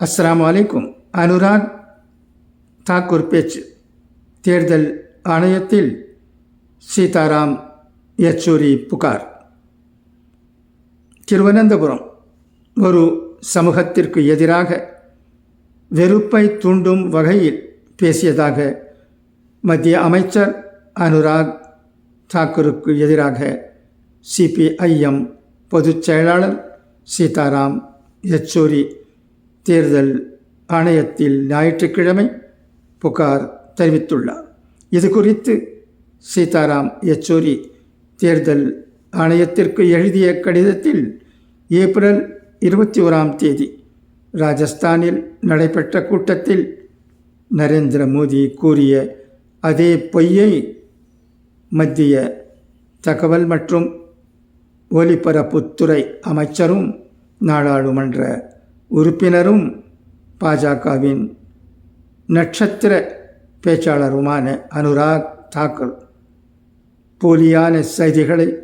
அஸ்லாம் வலைக்கும் அனுராக் தாக்கூர் பேச்சு. தேர்தல் ஆணையத்தில் சீதாராம் யெச்சூரி புகார். திருவனந்தபுரம் ஒரு சமூகத்திற்கு எதிராக வெறுப்பை தூண்டும் வகையில் பேசியதாக மத்திய அமைச்சர் அனுராக் தாக்கூருக்கு எதிராக சிபிஐஎம் பொதுச் செயலாளர் சீதாராம் யெச்சூரி தேர்தல் ஆணையத்தில் ஞாயிற்றுக்கிழமை புகார் தெரிவித்துள்ளார். இது குறித்து சீதாராம் யெச்சூரி தேர்தல் ஆணையத்திற்கு எழுதிய கடிதத்தில் ஏப்ரல் இருபத்தி ஓராம் தேதி ராஜஸ்தானில் நடைபெற்ற கூட்டத்தில் நரேந்திர மோடி கூறிய அதே பொய்யை மத்திய தகவல் மற்றும் ஒலிபரப்புத்துறை அமைச்சரும் நாடாளுமன்ற உறுப்பினரும் பாஜகவின் நட்சத்திர பேச்சாளருமான அனுராக் தாக்கர் போலியான செய்திகளை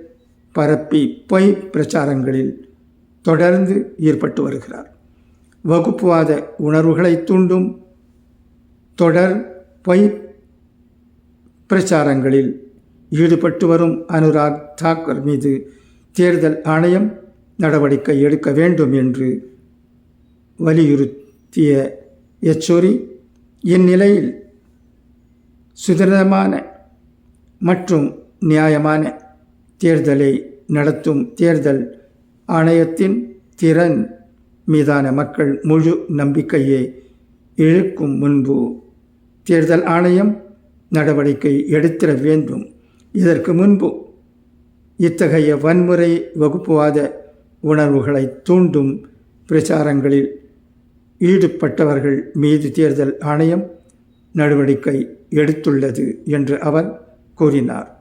பரப்பி பொய் பிரச்சாரங்களில் தொடர்ந்து ஈடுபட்டு வருகிறார். வகுப்புவாத உணர்வுகளை தூண்டும் தொடர் பொய் பிரச்சாரங்களில் ஈடுபட்டு வரும் அனுராக் தாக்கர் மீது தேர்தல் ஆணையம் நடவடிக்கை எடுக்க வேண்டும் என்று வலியுறுத்திய யெச்சூரி இந்நிலையில் சுதந்திரமான மற்றும் நியாயமான தேர்தலை நடத்தும் தேர்தல் ஆணையத்தின் திறன் மீதான மக்கள் முழு நம்பிக்கையை இழுக்கும் முன்பு தேர்தல் ஆணையம் நடவடிக்கை எடுத்திட வேண்டும். இதற்கு முன்பு இத்தகைய வன்முறை வகுப்புவாத உணர்வுகளை தூண்டும் பிரச்சாரங்களில் ஈடுபட்டவர்கள் மீது தேர்தல் ஆணையம் நடவடிக்கை எடுத்துள்ளது என்று அவர் கூறினார்.